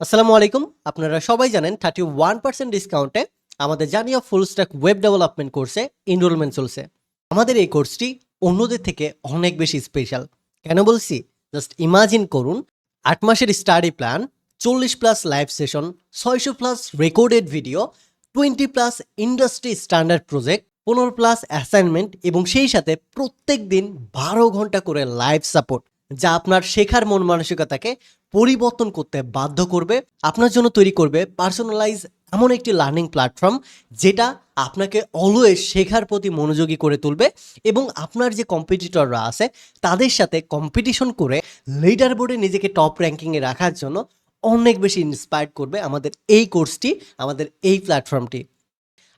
আসসালামু আলাইকুম। আপনারা সবাই জানেন থার্টি ওয়ান পার্সেন্ট ডিসকাউন্টে আমাদের জানিয়া ফুল স্ট্যাক ওয়েব ডেভেলপমেন্ট কোর্সে এনরোলমেন্ট চলছে। আমাদের এই কোর্সটি অন্যদের থেকে অনেক বেশি স্পেশাল কেন বলছি? জাস্ট ইমাজিন করুন, আট মাসের স্টাডি প্ল্যান চল্লিশ প্লাস লাইভ সেশন ছয়শো plus recorded video twenty plus industry standard project পনেরো প্লাস অ্যাসাইনমেন্ট এবং সেই সাথে প্রত্যেক দিন বারো ঘণ্টা করে লাইভ সাপোর্ট যা আপনার শেখার মন মানসিকতাকে পরিবর্তন করতে বাধ্য করবে, আপনার জন্য তৈরি করবে পার্সোনালাইজ এমন একটি লার্নিং প্ল্যাটফর্ম যেটা আপনাকে অলওয়েজ শেখার প্রতি মনোযোগী করে তুলবে এবং আপনার যে কম্পিটিটররা আছে তাদের সাথে কম্পিটিশন করে লিডার বোর্ডে নিজেকে টপ র্যাঙ্কিংয়ে রাখার জন্য অনেক বেশি ইন্সপায়ার্ড করবে আমাদের এই কোর্সটি আমাদের এই প্ল্যাটফর্মটি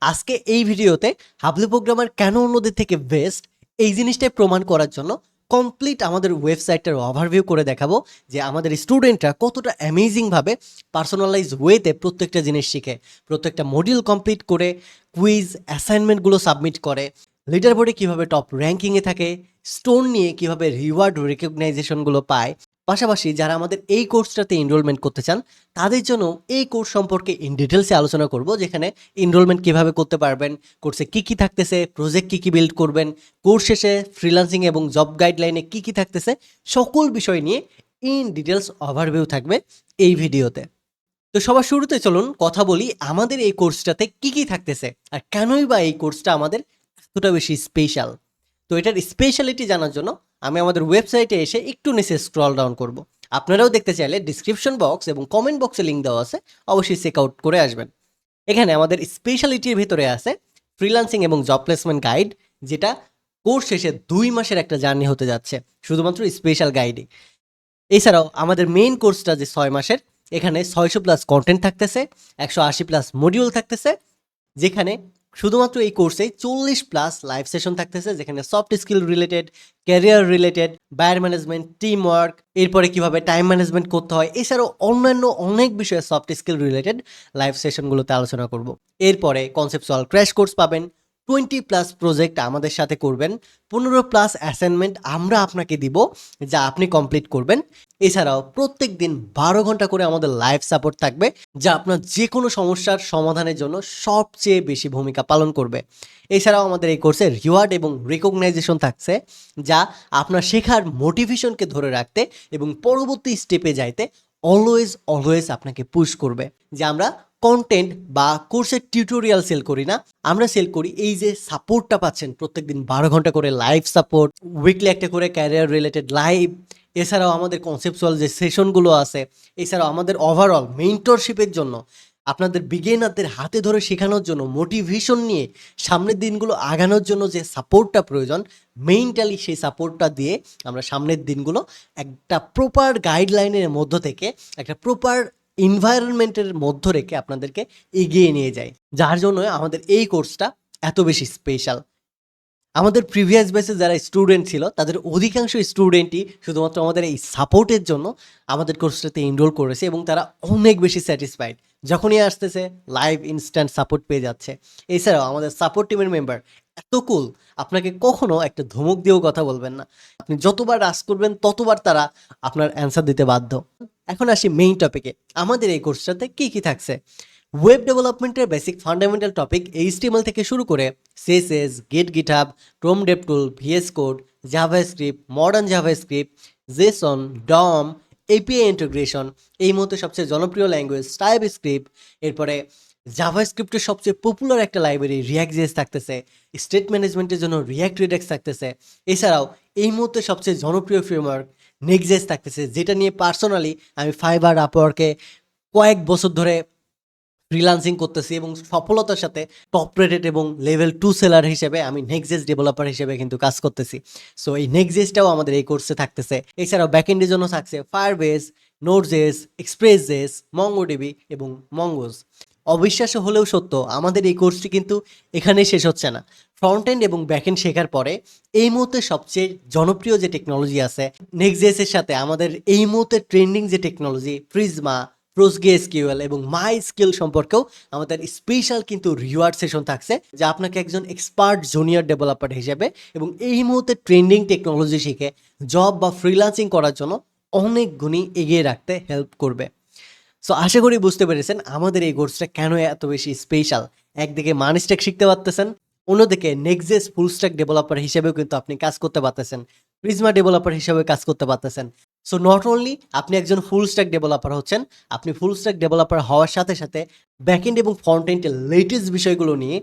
আজকে এই ভিডিওতে হাবলু প্রোগ্রামার কেন অন্যদের থেকে বেস্ট এই জিনিসটাই প্রমাণ করার জন্য কমপ্লিট আমাদের ওয়েবসাইটটার ওভারভিউ করে দেখাবো যে আমাদের স্টুডেন্টরা কতটা অ্যামেজিংভাবে পার্সোনালাইজ ওয়েতে প্রত্যেকটা জিনিস শিখে। প্রত্যেকটা মডিউল কমপ্লিট করে কুইজ অ্যাসাইনমেন্টগুলো সাবমিট করে। লিডার বোর্ডে কীভাবে টপ র্যাঙ্কিংয়ে থাকে স্টোন নিয়ে কীভাবে রিওয়ার্ড রেকগনাইজেশনগুলো পায়। পাশাপাশি যারা আমাদের এই কোর্সটাতে এনরোলমেন্ট করতে চান, তাদের জন্য এই কোর্স সম্পর্কে ইন ডিটেলসে আলোচনা করব, যেখানে এনরোলমেন্ট কীভাবে করতে পারবেন, কোর্সে কি কি থাকতেছে প্রজেক্ট কি কি বিল্ড করবেন, কোর্স শেষে ফ্রিল্যান্সিং এবং জব গাইডলাইনে কি কি থাকতেছে, সকল বিষয় নিয়ে ইন ডিটেলস ওভারভিউ থাকবে এই ভিডিওতে। তো সবার শুরুতে চলুন কথা বলি, আমাদের এই কোর্সটাতে কি কি থাকতেছে আর কেনই বা এই কোর্সটা আমাদের এতটা বেশি স্পেশাল তো এটার স্পেশালিটি জানার জন্য আমি আমাদের ওয়েবসাইটে এসে একটু নিচে স্ক্রল ডাউন করব। আপনারাও দেখতে চাইলে ডিসক্রিপশন বক্স এবং কমেন্ট বক্সে লিঙ্ক দেওয়া আছে, অবশ্যই চেক আউট করে আসবেন। এখানে আমাদের স্পেশালিটির ভিতরে আছে ফ্রিল্যান্সিং এবং জব প্লেসমেন্ট গাইড যেটা কোর্স শেষে দুই মাসের একটা জার্নি হতে যাচ্ছে, শুধুমাত্র স্পেশাল গাইডে এছাড়াও আমাদের মেইন কোর্সটা যে ছয় মাসের, এখানে ছয়শো প্লাস কন্টেন্ট থাকতেছে, একশো আশি প্লাস মডিউল থাকতেছে, যেখানে শুধুমাত্র এই কোর্সে চল্লিশ প্লাস লাইভ সেশন থাকতেছে, যেখানে soft skill related career related buyer management team work এরপরে কীভাবে টাইম ম্যানেজমেন্ট করতে হয়, এছাড়াও অন্যান্য অনেক বিষয়ে সফট স্কিল রিলেটেড লাইভ সেশনগুলোতে আলোচনা করব। এরপরে কনসেপচুয়াল ক্র্যাশ কোর্স পাবেন টোয়েন্টি প্লাস প্রজেক্ট আমাদের সাথে করবেন। পনেরো প্লাস অ্যাসাইনমেন্ট আমরা আপনাকে দিব, যা আপনি কমপ্লিট করবেন। এছাড়াও প্রত্যেক দিন বারো ঘণ্টা করে আমাদের লাইভ সাপোর্ট থাকবে, যা আপনার যে কোনো সমস্যার সমাধানের জন্য সবচেয়ে বেশি ভূমিকা পালন করবে। এছাড়াও আমাদের এই কোর্সে রিওয়ার্ড এবং রেকগনাইজেশন থাকছে, যা আপনার শেখার মোটিভেশনকে ধরে রাখতে এবং পরবর্তী স্টেপে যাইতে অলওয়েজ অলওয়েজ আপনাকে পুশ করবে, যে আমরা কন্টেন্ট বা কোর্সের টিউটোরিয়াল সেল করি না। আমরা সেল করি এই যে সাপোর্টটা পাচ্ছেন প্রত্যেকদিন বারো ঘণ্টা করে লাইভ সাপোর্ট উইকলি একটা করে ক্যারিয়ার রিলেটেড লাইভ এছাড়াও আমাদের কনসেপচুয়াল যে সেশনগুলো আছে, এছাড়াও আমাদের ওভারঅল মেন্টরশিপের জন্য, আপনাদের বিগেনারদের হাতে ধরে শেখানোর জন্য মোটিভেশন নিয়ে সামনের দিনগুলো আগানোর জন্য যে সাপোর্টটা প্রয়োজন মেইনটালি সেই সাপোর্টটা দিয়ে আমরা সামনের দিনগুলো একটা প্রপার গাইডলাইনের মধ্য থেকে, একটা প্রপার এনভায়রনমেন্টের মধ্য রেখে আপনাদেরকে এগিয়ে নিয়ে যায় যার জন্য আমাদের এই কোর্সটা এত বেশি স্পেশাল আমাদের প্রিভিয়াস বেসে যারা স্টুডেন্ট ছিল, তাদের অধিকাংশ স্টুডেন্টই শুধুমাত্র আমাদের এই সাপোর্টের জন্য আমাদের কোর্সটাতে এনরোল করেছে এবং তারা অনেক বেশি স্যাটিসফাইড যখনই আসতেছে লাইভ ইনস্ট্যান্ট সাপোর্ট পেয়ে যাচ্ছে। এছাড়াও আমাদের সাপোর্ট টিমের মেম্বার এত কুল আপনাকে কখনো একটা ধমক দিয়েও কথা বলবেন না। আপনি যতবার রাস করবেন, ততবার তারা আপনার অ্যান্সার দিতে বাধ্য। এখন আসি মেইন টপিকে আমাদের এই কোর্সটাতে কি কি থাকছে? ওয়েব ডেভেলপমেন্টের বেসিক ফান্ডামেন্টাল টপিক এইচটিএমএল থেকে শুরু করে CSS git GitHub Chrome devtool VS code JavaScript modern JavaScript JSON DOM API integration এই মুহূর্তে সবচেয়ে জনপ্রিয় ল্যাঙ্গুয়েজ টাইপ স্ক্রিপ্ট এরপরে জাভা স্ক্রিপ্টের সবচেয়ে পপুলার একটা লাইব্রেরি রিয়াক্ট জেস থাকতেছে স্টেট ম্যানেজমেন্টের জন্য রিয়াক্ট রিডেক্স থাকতেছে। এছাড়াও এই মুহূর্তে সবচেয়ে জনপ্রিয় ফ্রেমওয়ার্ক নেক্সজেস থাকতেছে, যেটা নিয়ে পার্সোনালি আমি ফাইবার আপওয়ার্কে কয়েক বছর ধরে ফ্রিলান্সিং করতেছি এবং সফলতার সাথে টপ রেটেড এবং লেভেল টু সেলার হিসেবে আমি নেক্সজেস ডেভেলপার হিসেবে কিন্তু কাজ করতেছি। সো এই নেক্সজেসটাও আমাদের এই কোর্সে থাকতেছে। এছাড়াও ব্যাকএন্ডের জন্য থাকছে ফায়ারবেস নোটজেস এক্সপ্রেসজেস মঙ্গোডিবি এবং মঙ্গোজ অবিশ্বাস্য হলেও সত্য, আমাদের এই কোর্সটি কিন্তু এখানেই শেষ হচ্ছে না। ফ্রন্ট এন্ড এবং ব্যাকএন্ড শেখার পরে এই মুহূর্তে সবচেয়ে জনপ্রিয় যে টেকনোলজি আছে নেক্সট সাথে আমাদের এই মুহূর্তে ট্রেন্ডিং যে টেকনোলজি প্রিজমা প্রোসগে এসকিউএল এবং মাই স্কিল সম্পর্কেও আমাদের স্পেশাল কিন্তু রিওয়ার্ড সেশন থাকছে, যা আপনাকে একজন এক্সপার্ট জুনিয়র ডেভেলপার হিসেবে এবং এই মুহূর্তে ট্রেন্ডিং টেকনোলজি শিখে জব বা ফ্রিল্যান্সিং করার জন্য অনেক গুণই এগিয়ে রাখতে হেল্প করবে। সো আশা করি বুঝতে পেরেছেন আমাদের এই কোর্সটা কেন এত বেশি স্পেশাল একদিকে মানিস্টেক শিখতে পারতেছেন অন্যদিকে নেক্সট ফুল স্ট্যাক ডেভেলপার হিসেবেও কিন্তু আপনি কাজ করতে পারতেছেন। প্রিজমা ডেভেলপার হিসেবে কাজ করতে পারতেছেন। সো নট অনলি আপনি একজন ফুল স্ট্যাক ডেভেলপার হচ্ছেন, আপনি ফুল স্ট্যাক ডেভেলপার হওয়ার সাথে সাথে ব্যাকএন্ড এবং ফ্রন্ট এন্ডের লেটেস্ট বিষয়গুলো নিয়ে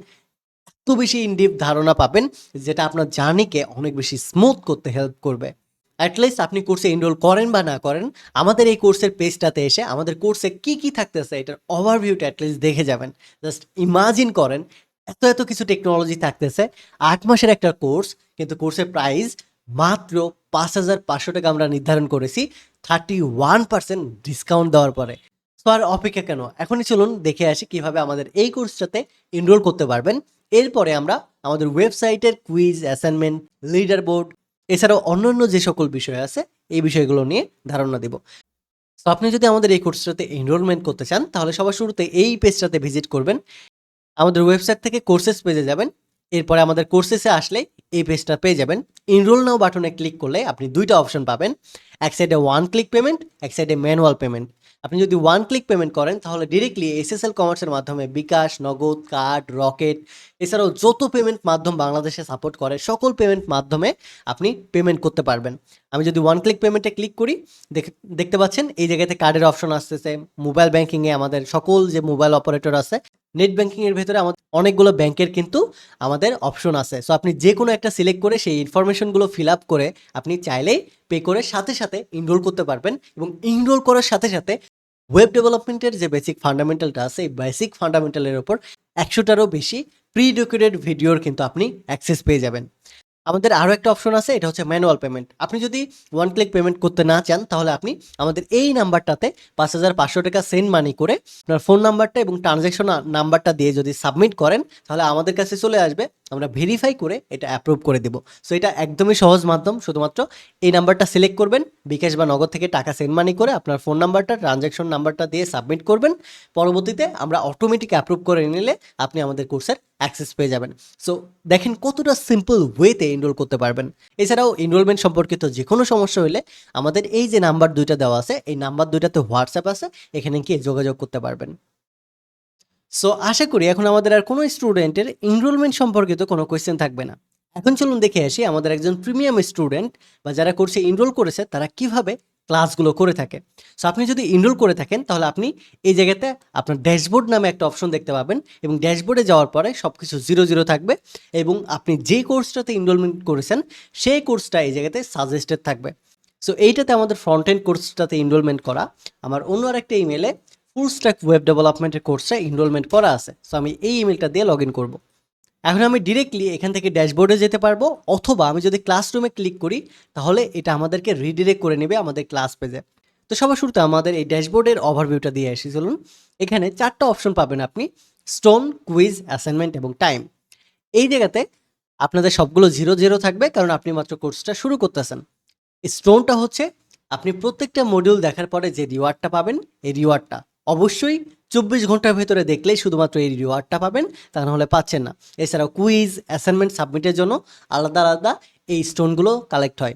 এত বেশি ইনডিপ ধারণা পাবেন, যেটা আপনার জার্নিকে অনেক বেশি স্মুথ করতে হেল্প করবে। অ্যাটলিস্ট আপনি কোর্সে এনরোল করেন বা না করেন, আমাদের এই কোর্সের পেজটাতে এসে আমাদের কোর্সে কি কি থাকতেছে এটার ওভারভিউটা অ্যাটলিস্ট দেখে যাবেন। জাস্ট ইমাজিন করেন এত এত কিছু টেকনোলজি থাকতেছে। আট মাসের একটা কোর্স কিন্তু কোর্সের প্রাইস মাত্র পাঁচ হাজার পাঁচশো টাকা আমরা নির্ধারণ করেছি থার্টি ওয়ান পার্সেন্ট ডিসকাউন্ট দেওয়ার পরে। তো আর অপেক্ষা কেন? এখনই চলুন দেখে আসি কীভাবে আমাদের এই কোর্সটাতে এনরোল করতে পারবেন। এরপরে আমরা আমাদের ওয়েবসাইটের কুইজ অ্যাসাইনমেন্ট লিডার বোর্ড এছাড়াও অন্যান্য যে সকল বিষয় আছে, এই বিষয়গুলো নিয়ে ধারণা দেব। তো আপনি যদি আমাদের এই কোর্সটাতে এনরোলমেন্ট করতে চান, তাহলে সবার শুরুতে এই পেজটাতে ভিজিট করবেন। আমাদের ওয়েবসাইট থেকে কোর্সেস পেজে যাবেন। এরপরে আমাদের কোর্সেসে আসলে এই পেজটা পেয়ে যাবেন। ইনরোল নাও বাটনে ক্লিক করলে আপনি দুইটা অপশন পাবেন। এক সাইডে ওয়ান ক্লিক পেমেন্ট এক সাইডে ম্যানুয়াল পেমেন্ট আপনি যদি ওয়ান ক্লিক পেমেন্ট করেন, তাহলে ডিরেক্টলি এসএসএল কমার্সের মাধ্যমে বিকাশ, নগদ কার্ড রকেট এছাড়াও যত পেমেন্ট মাধ্যম বাংলাদেশে সাপোর্ট করে, সকল পেমেন্ট মাধ্যমে আপনি পেমেন্ট করতে পারবেন। আমি যদি ওয়ান ক্লিক পেমেন্টে ক্লিক করি, দেখ- দেখতে পাচ্ছেন এই জায়গাতে কার্ডের অপশন আসতেছে মোবাইল ব্যাংকিংয়ে আমাদের সকল যে মোবাইল অপারেটর আছে নেট ব্যাংকিং এর ভেতরে আমাদের অনেকগুলো ব্যাংকের কিন্তু আমাদের অপশন আছে। সো আপনি যে কোনো একটা সিলেক্ট করে সেই ইনফরমেশনগুলো ফিল আপ করে আপনি চাইলেই পে করে সাথে সাথে ইনরোল করতে পারবেন এবং ইনরোল করার সাথে সাথে ওয়েব ডেভেলপমেন্টের যে বেসিক ফান্ডামেন্টালটা আছে, এই বেসিক ফান্ডামেন্টালের ওপর একশোটারও বেশি প্রি ডকুরেটেড ভিডিওর কিন্তু আপনি অ্যাক্সেস পেয়ে যাবেন। আমাদের আরও একটা অপশন আছে, এটা হচ্ছে ম্যানুয়াল পেমেন্ট আপনি যদি ওয়ান ক্লিক পেমেন্ট করতে না চান, তাহলে আপনি আমাদের এই নাম্বারটাতে পাঁচ হাজার পাঁচশো টাকা সেন্ড মানি করে আপনার ফোন নাম্বারটা এবং ট্রানজ্যাকশন নাম্বারটা দিয়ে যদি সাবমিট করেন, তাহলে আমাদের কাছে চলে আসবে। আমরা ভেরিফাই করে এটা অ্যাপ্রুভ করে দেব। সো এটা একদমই সহজ মাধ্যম, শুধুমাত্র এই নাম্বারটা সিলেক্ট করবেন, বিকাশ বা নগদ থেকে টাকা সেন্ড মানি করে আপনার ফোন নাম্বারটা ট্রানজ্যাকশন নাম্বারটা দিয়ে সাবমিট করবেন। পরবর্তীতে আমরা অটোমেটিক অ্যাপ্রুভ করে নিলে আপনি আমাদের কোর্সের অ্যাক্সেস পেয়ে যাবেন। সো দেখেন কতটা সিম্পল ওয়েতে এনরোল করতে পারবেন। এছাড়াও এনরোলমেন্ট সম্পর্কিত যে কোনো সমস্যা হলে আমাদের এই যে নাম্বার দুইটা দেওয়া আছে, এই নাম্বার দুইটাতে হোয়াটসঅ্যাপ আছে, এখানে গিয়ে যোগাযোগ করতে পারবেন। সো আশা করি এখন আমাদের আর কোনো স্টুডেন্টের এনরোলমেন্ট সম্পর্কিত কোনো কোয়েশ্চেন থাকবে না। এখন চলুন দেখে আসি আমাদের একজন প্রিমিয়াম স্টুডেন্ট বা যারা কোর্সে এনরোল করেছে, তারা কীভাবে ক্লাসগুলো করে থাকে। সো আপনি যদি এনরোল করে থাকেন, তাহলে আপনি এই জায়গাতে আপনার ড্যাশবোর্ড নামে একটা অপশন দেখতে পাবেন এবং ড্যাশবোর্ডে যাওয়ার পরে সব কিছু জিরো জিরো থাকবে এবং আপনি যে কোর্সটাতে এনরোলমেন্ট করেছেন, সেই কোর্সটা এই জায়গাতে সাজেস্টেড থাকবে। সো এইটাতে আমাদের ফ্রন্ট এন্ড কোর্সটাতে এনরোলমেন্ট করা। আমার অন্য আরেকটা ইমেলে ফুল স্ট্যাক ওয়েব ডেভেলপমেন্টের কোর্সে এনরোলমেন্ট করা আছে। সো আমি এই ইমেলটা দিয়ে লগ ইন করব। এখন আমি ডিরেক্টলি এখান থেকে ড্যাশবোর্ডে যেতে পারব, অথবা আমি যদি ক্লাসরুমে ক্লিক করি, তাহলে এটা আমাদেরকে রিডিরেক্ট করে নেবে আমাদের ক্লাস পেজে তো সবার শুরুতে আমাদের এই ড্যাশবোর্ডের ওভারভিউটা দিয়ে আসি, চলুন। এখানে চারটা অপশন পাবেন আপনি স্টোন কুইজ অ্যাসাইনমেন্ট এবং টাইম এই জায়গাতে আপনাদের সবগুলো জিরো জিরো থাকবে, কারণ আপনি মাত্র কোর্সটা শুরু করতেছেন। স্টোনটা হচ্ছে, আপনি প্রত্যেকটা মডিউল দেখার পরে যে রিওয়ার্ডটা পাবেন, এই রিওয়ার্ডটা অবশ্যই চব্বিশ ঘণ্টার ভেতরে দেখলেই শুধুমাত্র এই রিওয়ার্ডটা পাবেন, তা নাহলে পাচ্ছেন না। এছাড়াও কুইজ অ্যাসাইনমেন্ট সাবমিটের জন্য আলাদা আলাদা এই স্টোনগুলো কালেক্ট হয়।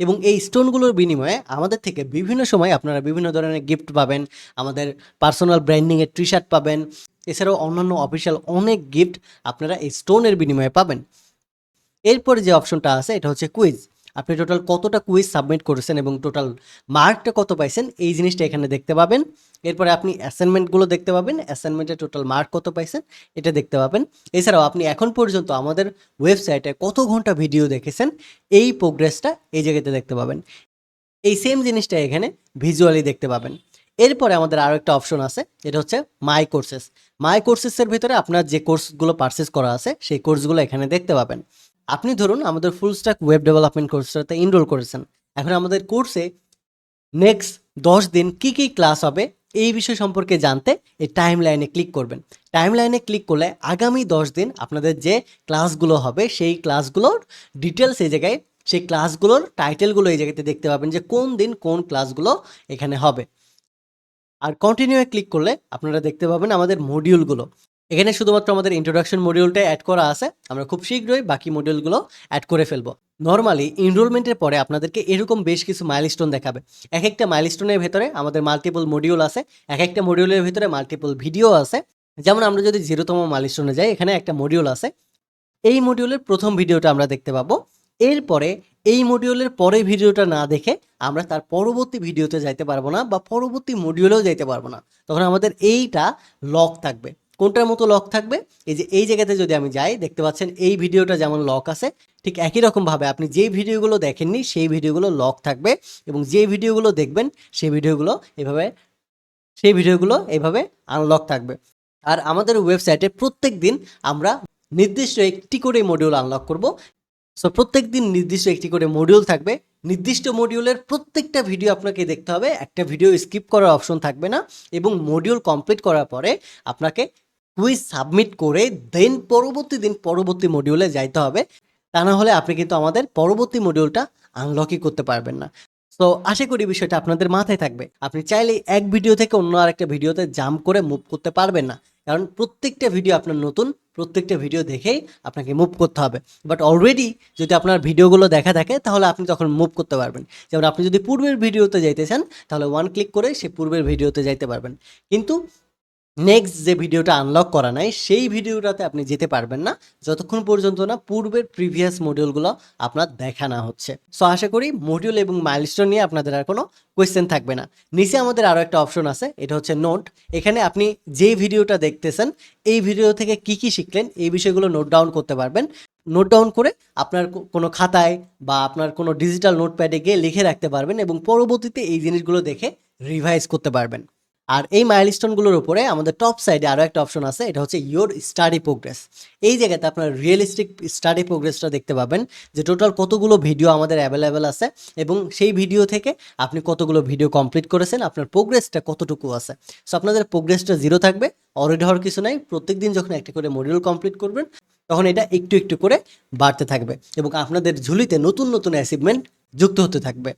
এবং এই স্টোনগুলোর বিনিময়ে আমাদের থেকে বিভিন্ন সময় আপনারা বিভিন্ন ধরনের গিফট পাবেন, আমাদের পার্সোনাল ব্র্যান্ডিংয়ের টি শার্ট পাবেন, এছাড়াও অন্যান্য অফিসিয়াল অনেক গিফট আপনারা এই স্টোনের বিনিময়ে পাবেন। এরপরে যে অপশনটা আছে, এটা হচ্ছে কুইজ আপনি টোটাল কতটা কুইজ সাবমিট করেছেন এবং টোটাল মার্কটা কত পাইছেন, এই জিনিসটা এখানে দেখতে পাবেন। এরপরে আপনি অ্যাসাইনমেন্টগুলো দেখতে পাবেন অ্যাসাইনমেন্টের টোটাল মার্ক কত পাইছেন, এটা দেখতে পাবেন। এছাড়াও আপনি এখন পর্যন্ত আমাদের ওয়েবসাইটে কত ঘণ্টা ভিডিও দেখেছেন, এই প্রোগ্রেসটা এই জায়গাতে দেখতে পাবেন। এই সেম জিনিসটা এখানে ভিজুয়ালি দেখতে পাবেন। এরপরে আমাদের আরও একটা অপশন আছে, এটা হচ্ছে মাই কোর্সেস মাই কোর্সেসের ভিতরে আপনার যে কোর্সগুলো পারচেস করা আছে, সেই কোর্সগুলো এখানে দেখতে পাবেন। আপনি ধরুন আমাদের ফুল স্ট্যাক ওয়েব ডেভেলপমেন্ট কোর্সটাতে এনরোল করেছেন। এখন আমাদের কোর্সে নেক্সট দশ দিন কি কি ক্লাস হবে এই বিষয় সম্পর্কে জানতে এই টাইম লাইনে ক্লিক করবেন। টাইম লাইনে ক্লিক করলে আগামী দশ দিন আপনাদের যে ক্লাসগুলো হবে সেই ক্লাসগুলোর ডিটেলস এই জায়গায়, সেই ক্লাসগুলোর টাইটেলগুলো এই জায়গাতে দেখতে পাবেন যে কোন দিন কোন ক্লাসগুলো এখানে হবে। আর কন্টিনিউ ক্লিক করলে আপনারা দেখতে পাবেন আমাদের মডিউলগুলো এখানে শুধুমাত্র আমাদের ইন্ট্রোডাকশন মডিউলটা অ্যাড করা আছে। আমরা খুব শীঘ্রই বাকি মডিউলগুলো অ্যাড করে ফেলব। নরমালি এনরোলমেন্টের পরে আপনাদেরকে এরকম বেশ কিছু মাইলস্টোন দেখাবে। এক একটা মাইলস্টোনের ভেতরে আমাদের মাল্টিপল মডিউল আছে, এক একটা মডিউলের ভেতরে মাল্টিপল ভিডিও আছে। যেমন আমরা যদি জিরোতম মাইলস্টোনে যাই, এখানে একটা মডিউল আছে। এই মডিউলের প্রথম ভিডিওটা আমরা দেখতে পাবো। এরপরে এই মডিউলের পরে ভিডিওটা না দেখে আমরা তার পরবর্তী ভিডিওতে যাইতে পারব না বা পরবর্তী মডিউলেও যাইতে পারব না। তখন আমাদের এইটা লক থাকবে। কোনটার মতো লক থাকবে? এই যে এই জায়গাতে যদি আমি যাই, দেখতে পাচ্ছেন এই ভিডিওটা যেমন লক আছে, ঠিক একই রকমভাবে আপনি যেই ভিডিওগুলো দেখেননি, সেই ভিডিওগুলো লক থাকবে এবং যে ভিডিওগুলো দেখবেন, সেই ভিডিওগুলো এভাবে, সেই ভিডিওগুলো এভাবে আনলক থাকবে। আর আমাদের ওয়েবসাইটে প্রত্যেক দিন আমরা নির্দিষ্ট একটি করে মডিউল আনলক করব। সো প্রত্যেক দিন নির্দিষ্ট একটি করে মডিউল থাকবে। নির্দিষ্ট মডিউলের প্রত্যেকটা ভিডিও আপনাকে দেখতে হবে। একটা ভিডিও স্কিপ করার অপশন থাকবে না এবং মডিউল কমপ্লিট করার পরে আপনাকে কুইজ সাবমিট করে দেন পরবর্তী দিন পরবর্তী মডিউলে যাইতে হবে। তা না হলে আপনি কিন্তু আমাদের পরবর্তী মডিউলটা আনলকই করতে পারবেন না। তো আশা করি বিষয়টা আপনাদের মাথায় থাকবে। আপনি চাইলে এক ভিডিও থেকে অন্য আরেকটা ভিডিওতে জাম্প করে মুভ করতে পারবেন না। কারণ প্রত্যেকটা ভিডিও আপনার নতুন, প্রত্যেকটা ভিডিও দেখেই আপনাকে মুভ করতে হবে। বাট অলরেডি যদি আপনার ভিডিওগুলো দেখা থাকে, তাহলে আপনি তখন মুভ করতে পারবেন। যেমন আপনি যদি পূর্বের ভিডিওতে যাইতে চান, তাহলে ওয়ান ক্লিক করে সে পূর্বের ভিডিওতে যাইতে পারবেন। কিন্তু নেক্সট যে ভিডিওটা আনলক করা নাই, সেই ভিডিওটাতে আপনি যেতে পারবেন না। যতক্ষণ পর্যন্ত না পূর্বের প্রিভিয়াস মডিউলগুলো আপনার দেখা না হচ্ছে। সো আশা করি মডিউল এবং মাইলস্টোন নিয়ে আপনাদের আর কোনো কোয়েশ্চেন থাকবে না। নিচে আমাদের আরও একটা অপশন আছে, এটা হচ্ছে নোট এখানে আপনি যে ভিডিওটা দেখতেছেন, এই ভিডিও থেকে কি কি শিখলেন, এই বিষয়গুলো নোট ডাউন করতে পারবেন। নোট ডাউন করে আপনার কোনো খাতায় বা আপনার কোনো ডিজিটাল নোটপ্যাডে গিয়ে লিখে রাখতে পারবেন এবং পরবর্তীতে এই জিনিসগুলো দেখে রিভাইজ করতে পারবেন। আর এই মাইলস্টোনগুলোর উপরে আমাদের টপ সাইডে আরও একটা অপশন আছে, এটা হচ্ছে ইয়োর স্টাডি প্রোগ্রেস এই জায়গাতে আপনার রিয়েলিস্টিক স্টাডি প্রোগ্রেসটা দেখতে পাবেন, যে টোটাল কতগুলো ভিডিও আমাদের অ্যাভেলেবেল আছে এবং সেই ভিডিও থেকে আপনি কতগুলো ভিডিও কমপ্লিট করেছেন, আপনার প্রোগ্রেসটা কতটুকু আছে। সো আপনাদের প্রোগ্রেসটা জিরো থাকবে অলরেডি হওয়ার কিছু নাই প্রত্যেক দিন যখন একটা করে মডিউল কমপ্লিট করবেন, তখন এটা একটু একটু করে বাড়তে থাকবে এবং আপনাদের ঝুলিতে নতুন নতুন অ্যাচিভমেন্ট যুক্ত হতে থাকবে।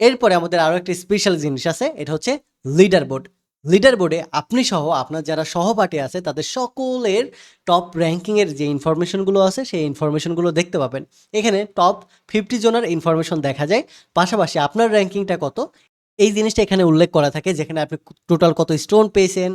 এরপরে আমাদের আরও একটা স্পেশাল জিনিস আছে, এটা হচ্ছে লিডার বোর্ড লিডার বোর্ডে আপনি সহ আপনার যারা সহপাঠী আছে, তাদের সকলের টপ র্যাঙ্কিংয়ের যে ইনফরমেশনগুলো আছে, সেই ইনফরমেশনগুলো দেখতে পাবেন। এখানে টপ ফিফটি জনের ইনফরমেশন দেখা যায়। পাশাপাশি আপনার র্যাঙ্কিংটা কত? এই জিনিসটা এখানে উল্লেখ করা থাকে, যেখানে আপনি টোটাল কত স্টোন পেয়েছেন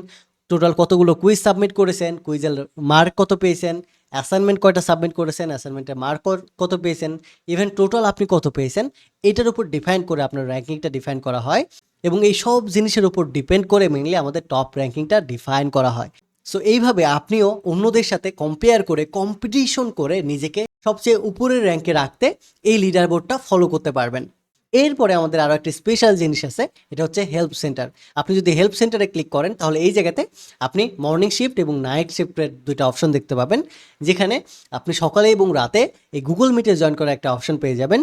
টোটাল কতগুলো কুইজ সাবমিট করেছেন? কুইজের মার্ক কত পেয়েছেন? অ্যাসাইনমেন্ট কয়টা সাবমিট করেছেন? অ্যাসাইনমেন্টের মার্ক কত পেয়েছেন? ইভেন টোটাল আপনি কত পেয়েছেন? এটার উপর ডিফাইন করে আপনার র্যাঙ্কিংটা ডিফাইন করা হয়। এবং এই সব জিনিসের উপর ডিপেন্ড করে মেনলি আমাদের টপ র্যাঙ্কিংটা ডিফাইন করা হয়। সো এইভাবে আপনিও অন্যদের সাথে কম্পেয়ার করে কম্পিটিশন করে নিজেকে সবচেয়ে উপরের র্যাঙ্কে রাখতে এই লিডার বোর্ডটা ফলো করতে পারবেন। এরপরে আমাদের আরও একটা স্পেশাল জিনিস আছে, এটা হচ্ছে হেল্প সেন্টার আপনি যদি হেল্প সেন্টারে ক্লিক করেন, তাহলে এই জায়গাতে আপনি মর্নিং শিফট এবং নাইট শিফটের দুইটা অপশন দেখতে পাবেন, যেখানে আপনি সকালে এবং রাতে এই গুগল মিটে জয়েন করার একটা অপশন পেয়ে যাবেন।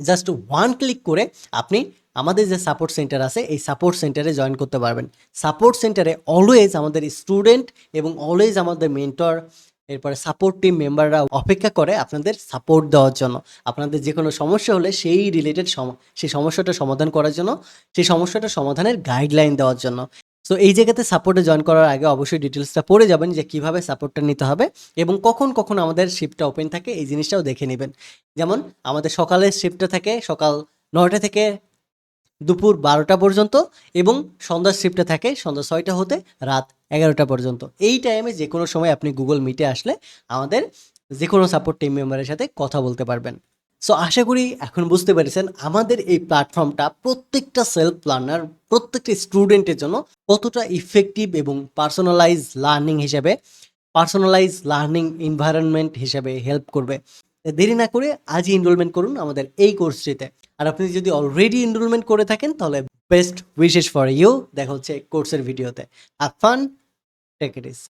জাস্ট ওয়ান ক্লিক করে আপনি আমাদের যে সাপোর্ট সেন্টার আছে, এই সাপোর্ট সেন্টারে জয়েন করতে পারবেন। সাপোর্ট সেন্টারে অলওয়েজ আমাদের স্টুডেন্ট এবং অলওয়েজ আমাদের মেন্টর এরপরে সাপোর্ট টিম মেম্বাররা অপেক্ষা করে আপনাদের সাপোর্ট দেওয়ার জন্য। আপনাদের যে কোনো সমস্যা হলে সেই রিলেটেড সেই সমস্যাটা সমাধান করার জন্য, সেই সমস্যাটা সমাধানের গাইডলাইন দেওয়ার জন্য। সো এই জায়গাতে সাপোর্টে জয়েন করার আগে অবশ্যই ডিটেলসটা পড়ে যাবেন যে কীভাবে সাপোর্টটা নিতে হবে এবং কখন কখন আমাদের শিফটটা ওপেন থাকে, এই জিনিসটাও দেখে নেবেন। যেমন আমাদের সকালের শিফটটা থাকে সকাল নয়টা থেকে দুপুর বারোটা পর্যন্ত এবং সন্ধ্যার শিফটে থাকে, সন্ধ্যা ছয়টা হতে রাত এগারোটা পর্যন্ত। এই টাইমে যে কোনো সময় আপনি গুগল মিটে আসলে আমাদের যে কোনো সাপোর্ট টিম মেম্বারের সাথে কথা বলতে পারবেন। সো আশা করি এখন বুঝতে পেরেছেন আমাদের এই প্ল্যাটফর্মটা প্রত্যেকটা সেলফ লার্নার প্রত্যেকটা স্টুডেন্টের জন্য কতটা ইফেক্টিভ এবং পার্সোনালাইজ লার্নিং হিসেবে পার্সোনালাইজ লার্নিং এনভায়রনমেন্ট হিসেবে হেল্প করবে। দেরি না করে আজই এনরোলমেন্ট করুন আমাদের এই কোর্সটিতে আর আপনি যদি অলরেডি এনরোলমেন্ট করে থাকেন, তাহলে বেস্ট উইশেস ফর ইউ দেখা হচ্ছে কোর্সের ভিডিওতে আর ফান টেক ইট ইস